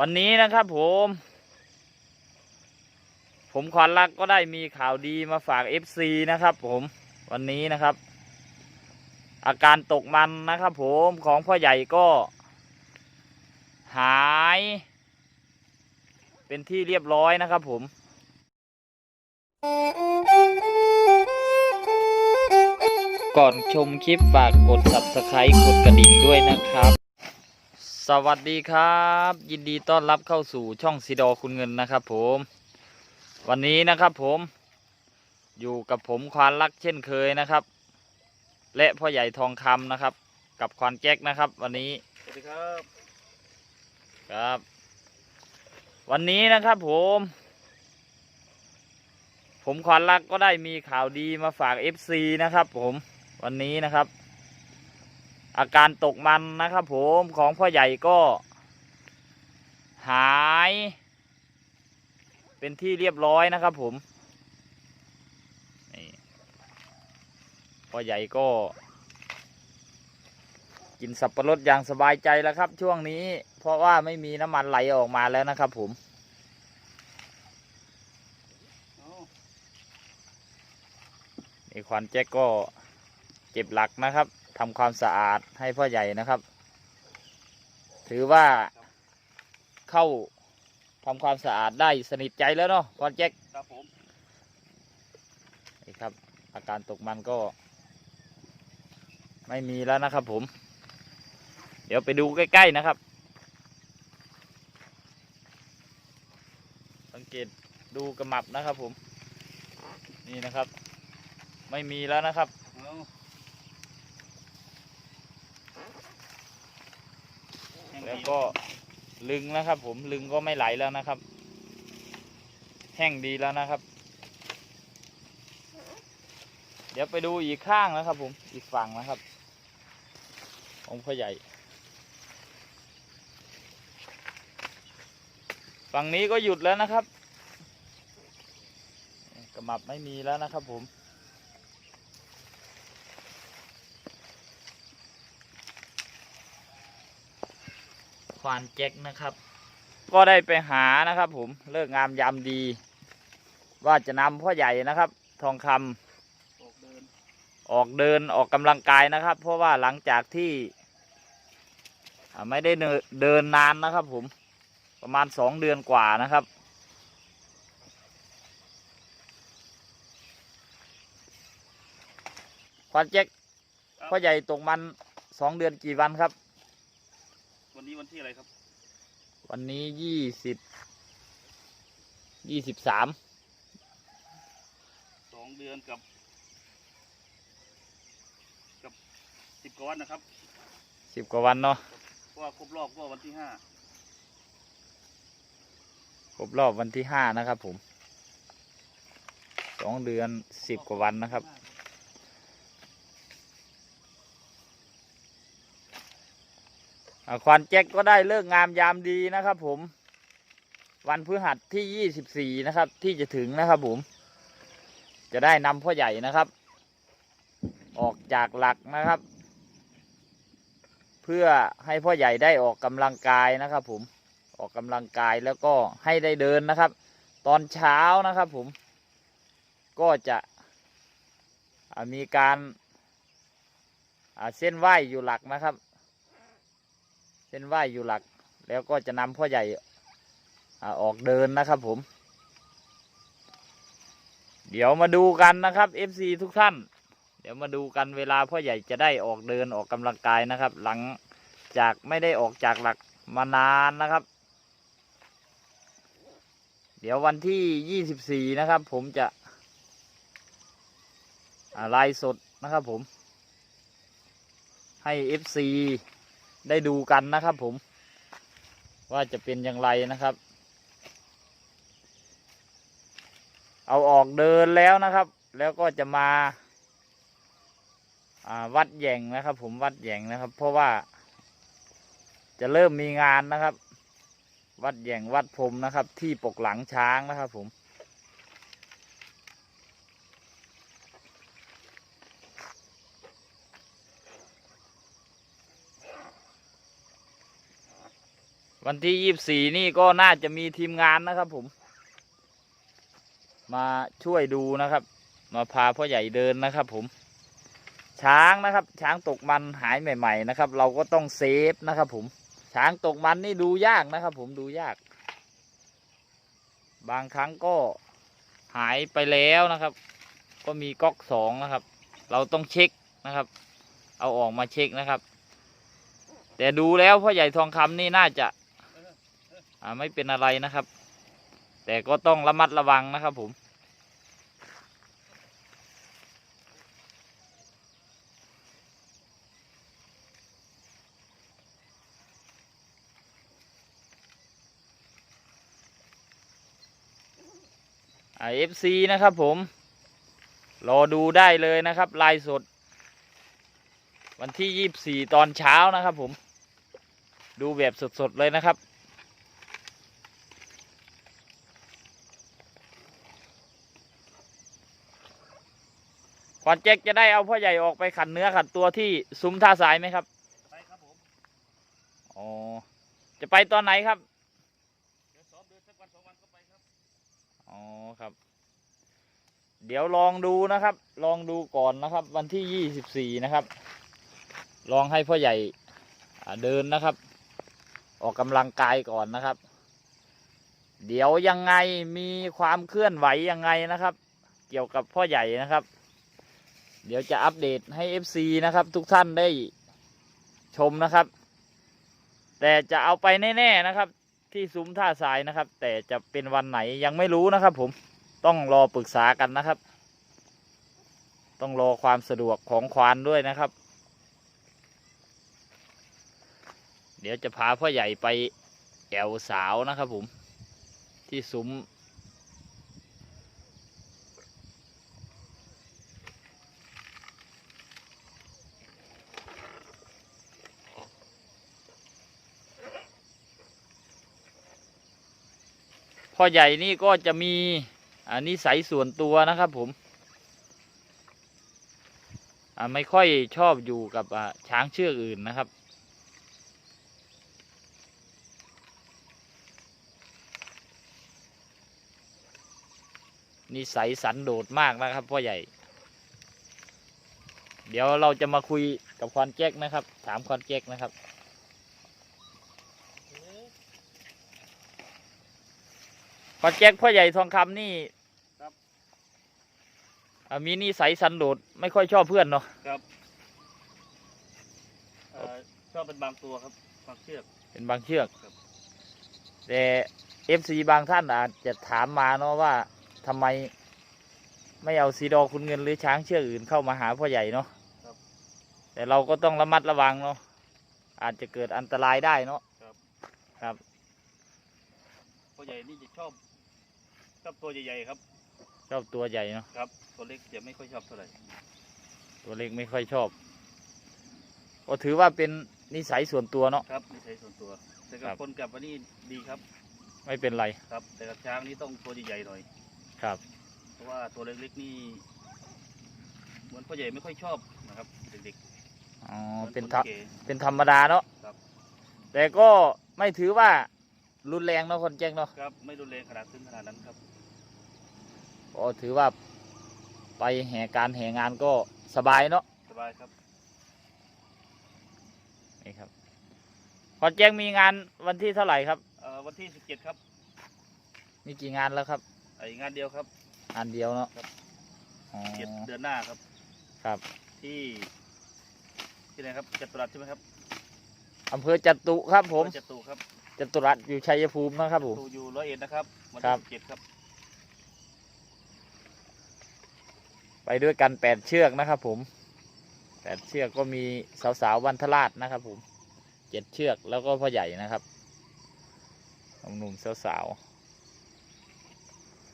วันนี้นะครับผม ผมขวัญรักก็ได้มีข่าวดีมาฝาก FC นะครับผมวันนี้นะครับ อาการตกมันนะครับผมของพ่อใหญ่ก็ หาย เป็นที่เรียบร้อยนะครับผมก่อนชมคลิปฝากกด subscribe กดกระดิ่งด้วยนะครับ สวัสดีครับ ยินดีต้อนรับเข้าสู่ช่องซีดอคุณเงินนะครับผม วันนี้นะครับผมอยู่กับผมควานรักเช่นเคยนะครับ และพ่อใหญ่ทองคำนะครับ กับควานแจ็คนะครับ วันนี้สวัสดีครับครับ วันนี้นะครับผม ผมควานรักก็ได้มีข่าวดีมาฝาก FC นะครับ ผมวันนี้นะครับ อาการตกมันนะครับผมของพ่อใหญ่ก็หายเป็นที่เรียบร้อยนะครับผมพ่อใหญ่ก็ กินสับปะรดอย่างสบายใจแล้วครับ ช่วงนี้ เพราะว่าไม่มีน้ำมันไหลออกมาแล้วนะครับผมเอานี่ควันแจ็คก็เก็บหลักนะครับ ทำความสะอาดให้พ่อใหญ่นะครับ ถือว่าเข้าทำความสะอาดได้สนิทใจแล้วเนาะควันแจ็คครับผมนี่ครับ อาการตกมันก็ ไม่มีแล้วนะครับผม เดี๋ยวไปดูใกล้ ๆ นะครับ สังเกตดูกระหมับนะครับผม นี่นะครับ ไม่มีแล้วนะครับ เอา แล้วก็ลึงนะครับ ผมลึงก็ไม่ไหลแล้วนะครับ แห้งดีแล้วนะครับ เดี๋ยวไปดูอีกข้างนะครับ ผมอีกฝั่งนะครับองพ่อใหญ่ฝั่งนี้ก็หยุดแล้วนะครับกระมับไม่มีแล้วนะครับผม ควานแจ็คนะครับ ก็ได้ไปหานะครับ ผมเลิกงามยามดี ว่าจะนำพ่อใหญ่นะครับ ทองคำออกเดินออกกำลังกายนะครับ เพราะว่าหลังจากที่ไม่ได้เดินนานนะครับ ผมประมาณสองเดือนกว่านะครับควานแจ็คพ่อใหญ่ตกมันสองเดือนกี่วันครับ นนี้วันที่อะไรครับ วันนี้ยี่สิบยี่สิบสามสองเดือนกับ กับสิบกว่าวันนะครับสิบกว่าวันเนาะเพราะว่าครบรอบก็วันที่ห้าครบรอบวันที่ห้านะครับผมสองเดือนสิบกว่าวันนะครับ อ่า ควานแจ็คก็ได้เลิกงามยามดีนะครับผม วันพฤหัสที่ยี่สิบสี่นะครับ ที่จะถึงนะครับผม จะได้นำพ่อใหญ่นะครับ ออกจากหลักนะครับ เพื่อให้พ่อใหญ่ได้ออกกำลังกายนะครับ ผมออกกำลังกายแล้วก็ให้ได้เดินนะครับ ตอนเช้านะครับผม ก็จะมีการเส้นไหวอยู่หลักนะครับ เส้นไหวอยู่หลัก แล้วก็จะนำพ่อใหญ่ออกเดินนะครับผม เดี๋ยวมาดูกันนะครับ FC ทุกท่าน เดี๋ยวมาดูกันเวลาพ่อใหญ่จะได้ออกเดินออกกำลังกายนะครับ หลังจากไม่ได้ออกจากหลักมานานนะครับ เดี๋ยววันที่ 24 นะครับ ผมจะอ่าไลฟ์สดนะครับผมให้ FC ได้ดูกันนะครับผม ว่าจะเป็นอย่างไรนะครับ เอาออกเดินแล้วนะครับ แล้วก็จะมาาวัดแย่งนะครับ ผมวัดแย่งนะครับ เพราะว่า จะเริ่มมีงานนะครับ วัดแย่งวัดพรมนะครับ ที่ปกหลังช้างนะครับผม วันที่ยี่สี่นี่ก็น่าจะมีทีมงานนะครับผม มาช่วยดูนะครับ มาพาพ่อใหญ่เดินนะครับผม ช้างนะครับ ช้างตกมันหายใหม่ ๆ นะครับ เราก็ต้องเซฟนะครับผม ช้างตกมันนี่ดูยากนะครับ ผมดูยาก บางครั้งก็หายไปแล้วนะครับ ก็มีก๊อกสองนะครับ เราต้องเช็คนะครับ เอาออกมาเช็คนะครับแต่ดูแล้วพ่อใหญ่ทองคำนี่น่าจะ ไม่เป็นอะไรนะครับ แต่ก็ต้องระมัดระวังนะครับผมเอฟซีนะครับผม รอดูได้เลยนะครับลายสด วันที่ยี่สี่ตอนเช้านะครับผม ดูแบบสดๆเลยนะครับ ก่อนแจ็คจะได้เอาพ่อใหญ่ออกไปขันเนื้อขันตัวที่ซุ้มท่าสายไหมครับไปครับผมอ๋อจะไปตอนไหนครับเดี๋ยวซ้อมเดินสักวันสองวันก็ไปครับอ๋อครับ เดี๋ยวลองดูนะครับ ลองดูก่อนนะครับ วันที่ยี่สิบสี่นะครับ ลองให้พ่อใหญ่อ่าเดินนะครับ ออกกำลังกายก่อนนะครับ เดี๋ยวยังไงมีความเคลื่อนไหวยังไงนะครับ เกี่ยวกับพ่อใหญ่นะครับ เดี๋ยวจะอัปเดตให้ FC นะครับ ทุกท่านได้ชมนะครับ แต่จะเอาไปแน่ๆนะครับ ที่ซุ้มท่าทรายนะครับ แต่จะเป็นวันไหนยังไม่รู้นะครับ ผมต้องรอปรึกษากันนะครับ ต้องรอความสะดวกของควานด้วยนะครับ เดี๋ยวจะพาพ่อใหญ่ไปแอวสาวนะครับผมที่ซุ้ม พ่อใหญ่นี่ก็จะมีอันนี้ใสยส่วนตัวนะครับผมไม่ค่อยชอบอยู่กับช้างเชือกอื่นนะครับนิสัยสันโดษมากนะครับพ่อใหญ่ เดี๋ยวเราจะมาคุยกับควานแจ็คนะครับ ถามควานแจ็คนะครับ ควานแจ็คพ่อใหญ่ทองคำนี่ครับ อ่ามีนิสัยสันโดษไม่ค่อยชอบเพื่อนเนาะ ครับเอ่อชอบเป็นบางตัวครับบางเชือก เป็นบางเชือก ครับ แต่เอฟซีบางท่านอาจจะถามมาเนาะว่าทำไมไม่เอาสีดอคุณเงินหรือช้างเชือกอื่นเข้ามาหาพ่อใหญ่เนาะครับแต่เราก็ต้องระมัดระวังเนาะอาจจะเกิดอันตรายได้เนาะ ครับ ครับ พ่อใหญ่นี่จะชอบ ชอบตัวใหญ่ๆครับ ชอบตัวใหญ่เนาะครับ ตัวเล็กจะไม่ค่อยชอบเท่าไหร่ตัวเล็กไม่ค่อยชอบก็ถือว่าเป็นนิสัยส่วนตัวเนาะครับนิสัยส่วนตัว แต่กัครับบคนกับอันนี้ดีครับ ไม่เป็นไรครับ แต่กับช้างนี่ต้องตัวใหญ่ๆหน่อยครับ เพราะว่าตัวเล็กๆนี่เหมือนพ่อใหญ่ไม่ค่อยชอบนะครับเด็กอ๋อๆหมือเป็นคธรรแก่เป็นธรรมดาเนาะครับ แต่ก็ไม่ถือว่ารุนแรงเนาะคนแจ้งเนาะครับไม่รุนแรงขนาดถึงขนาดนั้นครับ ก็ถือว่าไปแห่การแห่งานก็สบายเนาะสบายครับนี่ครับขอนแจ้งมีงานวันที่เท่าไหร่ครับเอ่อวันที่สิบเจ็ดครับมีกี่งานแล้วครับไองานเดียวครับ งานเดียวเนาะครับ อ๋อเจ็ดเดือนหน้าครับ ครับที่ที่ไหนครับจตุรัสใช่ไหมครับอำเภอจตุครับผมจตุครับจตุรัสอยู่ชัยภูมินะครับผมตูอยู่ร้อยเอ็ดนะครับวันครัที่บ สิบเจ็ดครับ ไปด้วยกันแปดเชือกนะครับ ผมแปดเชือกก็มีสาวๆวันทราชนะครับ ผมเจ็ดเชือกแล้วก็พ่อใหญ่นะครับหนุ่มๆสาว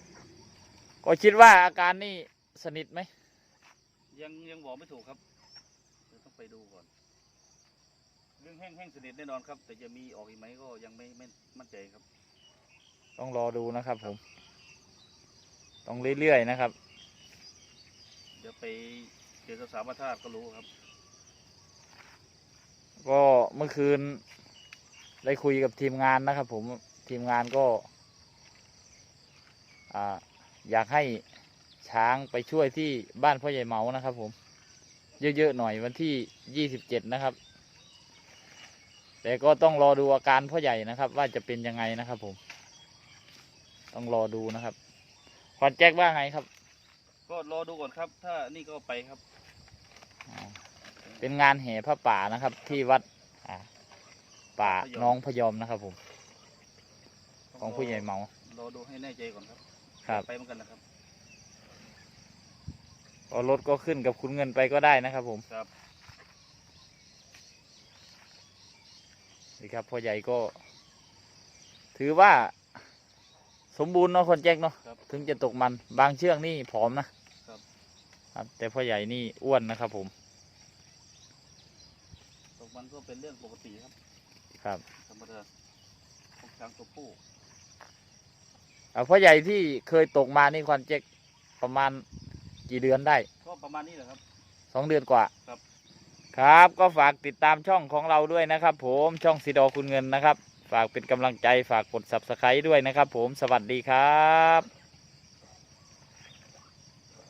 ๆก็คิดว่าอาการนี่สนิทไหมยังยังบอกไม่ถูกครับเดี๋ยวต้องไปดูก่อน เรื่องแห้งแห้งสนิทแน่นอนครับ แต่จะมีออกอีกไหมก็ยังไม่ไม่มั่นใจครับ ต้องรอดูนะครับผม ต้องเรื่อยๆนะครับ เดี๋ยวไปเจอสาวมาทาสก็รู้ครับ ก็เมื่อคืน ได้คุยกับทีมงานนะครับ ผมทีมงานก็อยากให้ช้างไปช่วยที่บ้านพ่อใหญ่เมานะครับ ผม เยอะๆหน่อยวันที่ยี่สิบเจ็ดนะครับ แต่ก็ต้องรอดูอาการพ่อใหญ่นะครับ ว่าจะเป็นยังไงนะครับ ผม ต้องรอดูนะครับคอนแจ็คว่าไงครับ ก็รอดูก่อนครับ ถ้านี่ก็ไปครับอ๋อเป็นงานแห่พระป่านะครับ ที่วัดอ่าป่าพยอมน้องพยอมนะครับ ผม ของผู้ใหญ่เหมา รอดูให้แน่ใจก่อนครับ ครับ ไปเหมือนกันนะครับก็รถก็ขึ้นกับคุณเงินไปก็ได้นะครับ ผมครับนี่ครับพ่อใหญ่ก็ ถือว่าสมบูรณ์เนาะคนแจ็คเนาะครับถึงจะตกมันบางเชือกนี่ผอมนะ ครับครับ แต่พ่อใหญ่นี่อ้วนนะครับ ผมตกมันก็เป็นเรื่องปกติครับ ครับธรรมดาของช้างตัวผู้เอาพ่อใหญ่ที่เคยตกมานี่คอนแจ็คประมาณกี่เดือนได้ ก็ประมาณนี้แหละครับ สองเดือนกว่าครับ ครับก็ฝากติดตามช่องของเราด้วยนะครับ ผมช่องสีดอคุณเงินนะครับ ฝากเป็นกำลังใจฝากกด subscribe ด้วยนะครับ ผมสวัสดีครับ